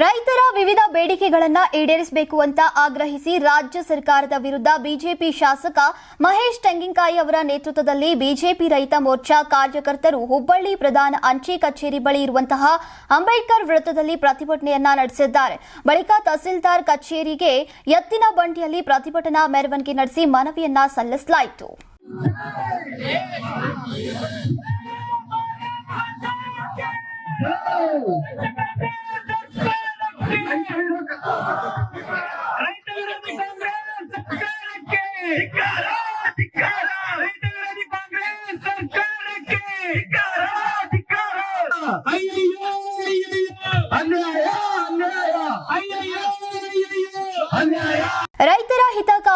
ರೈತರ ವಿವಿಧ ಬೇಡಿಕೆಗಳನ್ನ ಈಡೇರಿಸಬೇಕು ಅಂತ ಆಗ್ರಹಿಸಿ ರಾಜ್ಯ ಸರ್ಕಾರದ ವಿರುದ್ಧ ಬಿಜೆಪಿ ಶಾಸಕ ಮಹೇಶ್ ತೆಂಗಿಂಕಾಯಿ ಅವರ ನೇತೃತ್ವದಲ್ಲಿ ಬಿಜೆಪಿ ರೈತ ಮೋರ್ಚಾ ಕಾರ್ಯಕರ್ತರು ಹುಬ್ಬಳ್ಳಿ ಪ್ರಧಾನ ಅಂಚೆ ಕಚೇರಿ ಬಳಿ ಇರುವಂತಹ ಅಂಬೇಡ್ಕರ್ ವೃತ್ತದಲ್ಲಿ ಪ್ರತಿಭಟನೆಯನ್ನ ನಡೆಸಿದ್ದಾರೆ. ಬಳಿಕ ತಹಸೀಲ್ದಾರ್ ಕಚೇರಿಗೆ ಎತ್ತಿನ ಬಂಡಿಯಲ್ಲಿ ಪ್ರತಿಭಟನಾ ಮೆರವಣಿಗೆ ನಡೆಸಿ ಮನವಿಯನ್ನ ಸಲ್ಲಿಸಲಾಯಿತು. ರೈತ ವಿರೋಧಿ ಕಾಂಗ್ರೆಸ್ ಸರ್ಕಾರಕ್ಕೆ ಧಿಕ್ಕಾರ, ಧಿಕ್ಕಾರ. ರೈತ ವಿರೋಧಿ ಕಾಂಗ್ರೆಸ್ ಸರ್ಕಾರಕ್ಕೆ ಧಿಕ್ಕಾರ,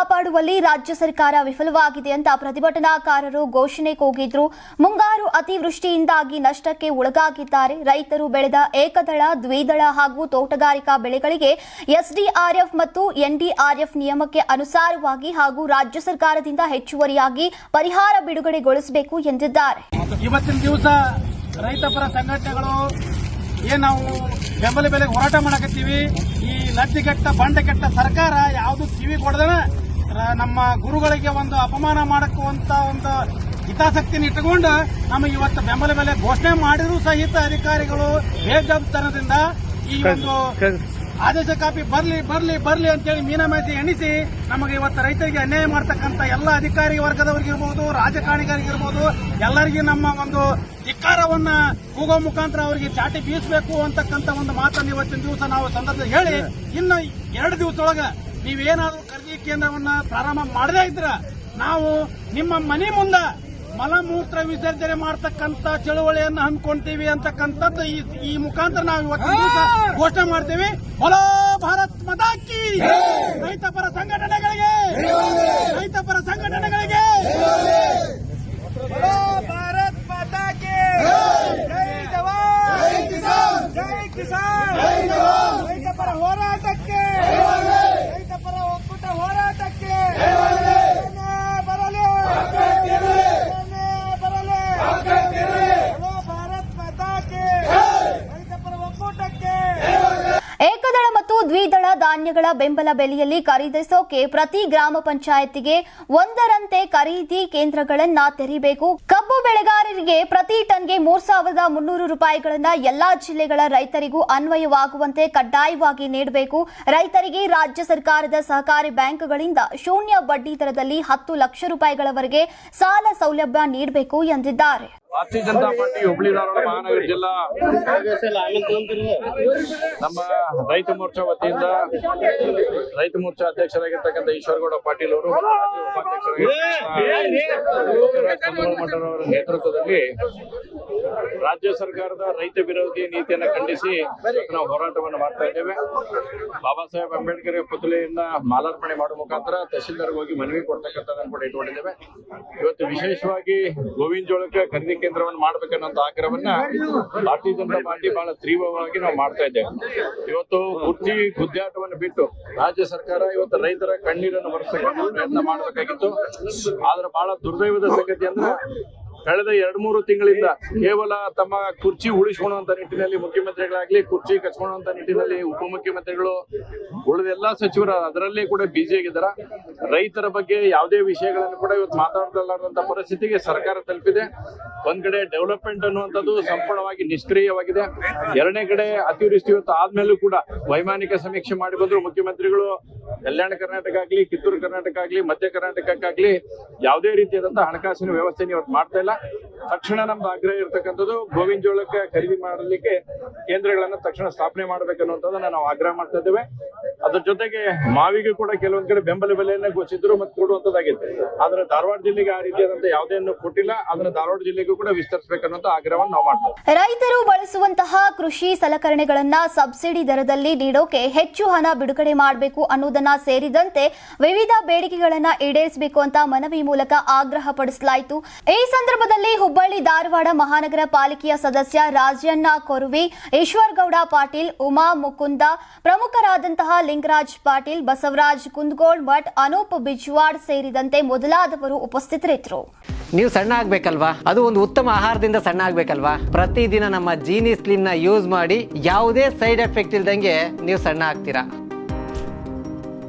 ಕಾಪಾಡುವಲ್ಲಿ ರಾಜ್ಯ ಸರ್ಕಾರ ವಿಫಲವಾಗಿದೆ ಅಂತ ಪ್ರತಿಭಟನಾಕಾರರು ಘೋಷಣೆ ಕೂಗಿದ್ರು. ಮುಂಗಾರು ಅತಿವೃಷ್ಟಿಯಿಂದಾಗಿ ನಷ್ಟಕ್ಕೆ ಒಳಗಾಗಿದ್ದಾರೆ. ರೈತರು ಬೆಳೆದ ಏಕದಳ, ದ್ವಿದಳ ಹಾಗೂ ತೋಟಗಾರಿಕಾ ಬೆಳೆಗಳಿಗೆ ಎಸ್ಡಿಆರ್ಎಫ್ ಮತ್ತು ಎನ್ಡಿಆರ್ಎಫ್ ನಿಯಮಕ್ಕೆ ಅನುಸಾರವಾಗಿ ಹಾಗೂ ರಾಜ್ಯ ಸರ್ಕಾರದಿಂದ ಹೆಚ್ಚುವರಿಯಾಗಿ ಪರಿಹಾರ ಬಿಡುಗಡೆಗೊಳಿಸಬೇಕು ಎಂದಿದ್ದಾರೆ. ಇವತ್ತಿನ ದಿವಸ ರೈತಪರ ಸಂಘಟನೆಗಳು ಏನ್ ನಾವು ಬೆಂಬಲ ಬೆಲೆಗೆ ಹೋರಾಟ ಮಾಡಕತ್ತೀವಿ. ಈ ಲಜ್ಜೆಗೆಟ್ಟ ಬಂಡಗೆಟ್ಟ ಸರ್ಕಾರ ಯಾವುದು ಕಿವಿ ಕೊಡದನ ನಮ್ಮ ಗುರುಗಳಿಗೆ ಒಂದು ಅಪಮಾನ ಮಾಡಕ್ಕುವಂತ ಒಂದು ಹಿತಾಸಕ್ತಿನ ಇಟ್ಟುಕೊಂಡು ನಮಗೆ ಇವತ್ತು ಬೆಂಬಲ ಬೆಲೆ ಘೋಷಣೆ ಮಾಡಿದ್ರು ಸಹಿತ ಅಧಿಕಾರಿಗಳು ಬೇಜಾಬ್ತನದಿಂದ ಈ ಒಂದು ಆದೇಶ ಕಾಪಿ ಬರ್ಲಿ ಬರ್ಲಿ ಬರ್ಲಿ ಅಂತೇಳಿ ಮೀನಮೇಸಿ ಎಣಿಸಿ ನಮಗೆ ಇವತ್ತು ರೈತರಿಗೆ ಅನ್ಯಾಯ ಮಾಡ್ತಕ್ಕಂಥ ಎಲ್ಲ ಅಧಿಕಾರಿ ವರ್ಗದವರಿಗಿರ್ಬೋದು ರಾಜಕಾರಣಿಗಳಿಗಿರ್ಬೋದು ಎಲ್ಲರಿಗೂ ನಮ್ಮ ಒಂದು ಧಿಕ್ಕಾರವನ್ನ ಕೂಗೋ ಮುಖಾಂತರ ಅವರಿಗೆ ಚಾಟಿ ಬೀಸಬೇಕು ಅಂತಕ್ಕಂಥ ಒಂದು ಮಾತನ್ನು ಇವತ್ತಿನ ದಿವಸ ನಾವು ಸಂದರ್ಭದಲ್ಲಿ ಹೇಳಿ ಇನ್ನು ಎರಡು ದಿವಸದೊಳಗ ನೀವೇನಾದ್ರೂ ಖರೀದಿ ಕೇಂದ್ರವನ್ನ ಪ್ರಾರಂಭ ಮಾಡದೇ ಇದ್ರ ನಾವು ನಿಮ್ಮ ಮನೆ ಮುಂದ ಮಲಮೂತ್ರ ವಿಸರ್ಜನೆ ಮಾಡತಕ್ಕಂತ ಚಳುವಳಿಯನ್ನು ಹಮ್ಮಿಕೊಂತೀವಿ ಅಂತಕ್ಕಂಥದ್ದು ಈ ಮುಖಾಂತರ ನಾವು ಇವತ್ತು ಘೋಷಣೆ ಮಾಡ್ತೀವಿ. ಹೊಲ ಭಾರತ್ ಮದಾಕಿ ರೈತ ಪರ ಸಂಘಟನೆಗಳಿಗೆ ರೈತ ಪರ ಸಂಘಟನೆಗಳಿಗೆ ಬಲೋ ಭಾರತ್ ಮಾತಾ ಕೆ ಜೈ ಜವಾನ್ ಜೈ ಕಿಸಾನ್ ಜೈ ಕಿಸಾನ್ ರೈತ ಪರ ಹೋರಾಟಕ್ಕೆ ರೈತ ಪರ ಒಕ್ಕೂಟ ಹೋರಾಟಕ್ಕೆ ಸೇನೆ ಬರಲಿ ಸೇನೆ ಬರಲಿ ಬಲೋ ಭಾರತ್ ಮಾತಾ ಕೆ ರೈತ ಪರ ಒಕ್ಕೂಟಕ್ಕೆ ಏಕದಳ ಮತ್ತು ದ್ವಿದಳ ಧಾನ್ಯಗಳ ಬೆಂಬಲ ಬೆಲೆಯಲ್ಲಿ ಖರೀದಿಸೋಕೆ ಪ್ರತಿ ಗ್ರಾಮ ಪಂಚಾಯತಿಗೆ ಒಂದರಂತೆ ಖರೀದಿ ಕೇಂದ್ರಗಳನ್ನ ತೆರೀಬೇಕು. ಕಬ್ಬು ಬೆಳೆಗಾರರಿಗೆ ಪ್ರತಿ ಟನ್ಗೆ ಮೂರ್ ಸಾವಿರದ ಮುನ್ನೂರು ರೂಪಾಯಿಗಳನ್ನ ಎಲ್ಲಾ ಜಿಲ್ಲೆಗಳ ರೈತರಿಗೂ ಅನ್ವಯವಾಗುವಂತೆ ಕಡ್ಡಾಯವಾಗಿ ನೀಡಬೇಕು. ರೈತರಿಗೆ ರಾಜ್ಯ ಸರ್ಕಾರದ ಸಹಕಾರಿ ಬ್ಯಾಂಕ್ಗಳಿಂದ ಶೂನ್ಯ ಬಡ್ಡಿ ದರದಲ್ಲಿ ಹತ್ತು ಲಕ್ಷ ರೂಪಾಯಿಗಳವರೆಗೆ ಸಾಲ ಸೌಲಭ್ಯ ನೀಡಬೇಕು ಎಂದಿದ್ದಾರೆ. ಭಾರತೀಯ ಜನತಾ ಪಾರ್ಟಿ ಹುಬ್ಳಿ ಧಾರವಾಡ ಮಹಾನಗರ ಜಿಲ್ಲಾ. ನಮ್ಮ ರೈತ ಮೋರ್ಚಾ ವತಿಯಿಂದ ರೈತ ಮೋರ್ಚಾ ಅಧ್ಯಕ್ಷರಾಗಿರ್ತಕ್ಕಂಥ ಈಶ್ವರಗೌಡ ಪಾಟೀಲ್ ಅವರು ಉಪಾಧ್ಯಕ್ಷರಾಗಿ ಮಠರವರ ನೇತೃತ್ವದಲ್ಲಿ ರಾಜ್ಯ ಸರ್ಕಾರದ ರೈತ ವಿರೋಧಿ ನೀತಿಯನ್ನು ಖಂಡಿಸಿ ನಾವು ಹೋರಾಟವನ್ನು ಮಾಡ್ತಾ ಇದ್ದೇವೆ. ಬಾಬಾ ಸಾಹೇಬ್ ಅಂಬೇಡ್ಕರ್ ಪುತ್ಲೆಯನ್ನ ಮಾಲಾರ್ಪಣೆ ಮಾಡುವ ಮುಖಾಂತರ ತಹಶೀಲ್ದಾರ್ಗೆ ಹೋಗಿ ಮನವಿ ಕೊಡ್ತಕ್ಕಂಥದ್ದನ್ನು ಕೂಡ ಇಟ್ಕೊಂಡಿದ್ದೇವೆ ಇವತ್ತು ವಿಶೇಷವಾಗಿ ಗೋವಿಂದ ಜೋಳಕ್ಕೆ ಖರೀದಿ ಕೇಂದ್ರವನ್ನು ಮಾಡ್ಬೇಕನ್ನೋ ಆಗ್ರಹವನ್ನ ಭಾರತೀಯ ಜನತಾ ಪಾರ್ಟಿ ಬಹಳ ತೀವ್ರವಾಗಿ ನಾವು ಮಾಡ್ತಾ ಇದ್ದೇವೆ. ಇವತ್ತು ಬುದ್ಧಿ ಗುದ್ದಾಟವನ್ನು ಬಿಟ್ಟು ರಾಜ್ಯ ಸರ್ಕಾರ ಇವತ್ತು ರೈತರ ಕಣ್ಣೀರನ್ನು ಒರೆಸತಕ್ಕಂಥ ಪ್ರಯತ್ನ ಮಾಡಬೇಕಾಗಿತ್ತು. ಆದ್ರೆ ಬಹಳ ದುರ್ದೈವದ ಸಂಗತಿ ಅಂದ್ರೆ ಕಳೆದ ಎರಡ್ ಮೂರು ತಿಂಗಳಿಂದ ಕೇವಲ ತಮ್ಮ ಕುರ್ಚಿ ಉಳಿಸ್ಕೊಳ್ಳುವಂತ ನಿಟ್ಟಿನಲ್ಲಿ ಮುಖ್ಯಮಂತ್ರಿಗಳಾಗ್ಲಿ, ಕುರ್ಚಿ ಕಚ್ಕೊಳ್ಳುವಂತ ನಿಟ್ಟಿನಲ್ಲಿ ಉಪಮುಖ್ಯಮಂತ್ರಿಗಳು ಉಳಿದ ಎಲ್ಲಾ ಸಚಿವರು ಅದರಲ್ಲೇ ಕೂಡ ಬಿಜಿ ಆಗಿದ್ದಾರೆ. ರೈತರ ಬಗ್ಗೆ ಯಾವುದೇ ವಿಷಯಗಳನ್ನು ಕೂಡ ಇವತ್ತು ಮಾತಾಡಲಾರಂತ ಪರಿಸ್ಥಿತಿಗೆ ಸರ್ಕಾರ ತಲುಪಿದೆ. ಒಂದ್ ಕಡೆ ಡೆವಲಪ್ಮೆಂಟ್ ಅನ್ನುವಂಥದ್ದು ಸಂಪೂರ್ಣವಾಗಿ ನಿಷ್ಕ್ರಿಯವಾಗಿದೆ. ಎರಡನೇ ಕಡೆ ಅತಿವೃಷ್ಟಿ ಇವತ್ತು ಆದ್ಮೇಲೂ ಕೂಡ ವೈಮಾನಿಕ ಸಮೀಕ್ಷೆ ಮಾಡಿ ಬಂದ್ರು ಮುಖ್ಯಮಂತ್ರಿಗಳು. ಕಲ್ಯಾಣ ಕರ್ನಾಟಕ ಆಗ್ಲಿ ಕಿತ್ತೂರು ಕರ್ನಾಟಕ ಆಗ್ಲಿ ಮಧ್ಯ ಕರ್ನಾಟಕಕ್ಕಾಗ್ಲಿ ಯಾವುದೇ ರೀತಿಯಾದಂತಹ ಹಣಕಾಸಿನ ವ್ಯವಸ್ಥೆ ಇವತ್ತು ಮಾಡ್ತಾ ಇಲ್ಲ. ತಕ್ಷಣ ನಮ್ದು ಆಗ್ರಹ ಇರ್ತಕ್ಕಂಥದ್ದು ಗೋವಿಂದ ಜೋಳಕ್ಕೆ ಖರೀದಿ ಮಾಡಲಿಕ್ಕೆ ಕೇಂದ್ರಗಳನ್ನ ತಕ್ಷಣ ಸ್ಥಾಪನೆ ಮಾಡ್ಬೇಕನ್ನುವಂಥದ್ದನ್ನ ನಾವು ಆಗ್ರಹ ಮಾಡ್ತಾ ಇದ್ದೇವೆ. ಅದ್ರ ಜೊತೆಗೆ ಮಾವಿಗೆ ಕೂಡ ಕೆಲವೊಂದ್ ಕಡೆ ಬೆಂಬಲ ಬೆಲೆಯನ್ನ ಘೋಷಿಸಿದ್ರು ಮತ್ತೆ ಕೊಡುವಂತದ್ದಾಗಿದೆ ಆದ್ರೆ ಧಾರವಾಡ ಜಿಲ್ಲೆಗೆ ಆ ರೀತಿಯಾದಂತ ಯಾವುದೇನು ಕೊಟ್ಟಿಲ್ಲ. ಅದನ್ನ ಧಾರವಾಡ ಜಿಲ್ಲೆಗೂ ಕೂಡ ವಿಸ್ತರಿಸಬೇಕನ್ನುವಂತ ಆಗ್ರಹವನ್ನು ನಾವು ಮಾಡ್ತೇವೆ ರೈತರು ಬಳಸುವಂತಹ ಕೃಷಿ ಸಲಕರಣೆಗಳನ್ನ ಸಬ್ಸಿಡಿ ದರದಲ್ಲಿ ನೀಡೋಕೆ ಹೆಚ್ಚು ಹಣ ಬಿಡುಗಡೆ ಮಾಡಬೇಕು ಅನ್ನೋದನ್ನ ಸೇರಿದಂತೆ ವಿವಿಧ ಬೇಡಿಕೆಗಳನ್ನ ಈಡೇರಿಸಬೇಕು ಅಂತ ಮನವಿ ಮೂಲಕ ಆಗ್ರಹ ಪಡಿಸಲಾಯಿತು ಈ ಸಂದರ್ಭದಲ್ಲಿ ಹುಬ್ಬಳ್ಳಿ ಧಾರವಾಡ ಮಹಾನಗರ ಪಾಲಿಕೆಯ ಸದಸ್ಯ ರಾಜಣ್ಣ ಕೊರುವಿ, ಈಶ್ವರ್ಗೌಡ ಪಾಟೀಲ್, ಉಮಾ ಮುಕುಂದ, ಪ್ರಮುಖರಾದಂತಹ ಲಿಂಗರಾಜ್ ಪಾಟೀಲ್, ಬಸವರಾಜ್ ಕುಂದಗೋಳ್ ಮಠ್, ಅನೂಪ್ ಬಿಜ್ವಾಡ್ ಸೇರಿದಂತೆ ಮೊದಲಾದವರು ಉಪಸ್ಥಿತರಿದ್ದರು. ನೀವು ಸಣ್ಣ ಆಗ್ಬೇಕಲ್ವಾ? ಅದು ಒಂದು ಉತ್ತಮ ಆಹಾರದಿಂದ ಸಣ್ಣ ಆಗ್ಬೇಕಲ್ವಾ? ಪ್ರತಿದಿನ ನಮ್ಮ ಜೀನಿ ಸ್ಲಿಮ್ನ ಯೂಸ್ ಮಾಡಿ ಯಾವುದೇ ಸೈಡ್ ಎಫೆಕ್ಟ್ ಇಲ್ದಂಗೆ ನೀವು ಸಣ್ಣ ಆಗ್ತೀರಾ?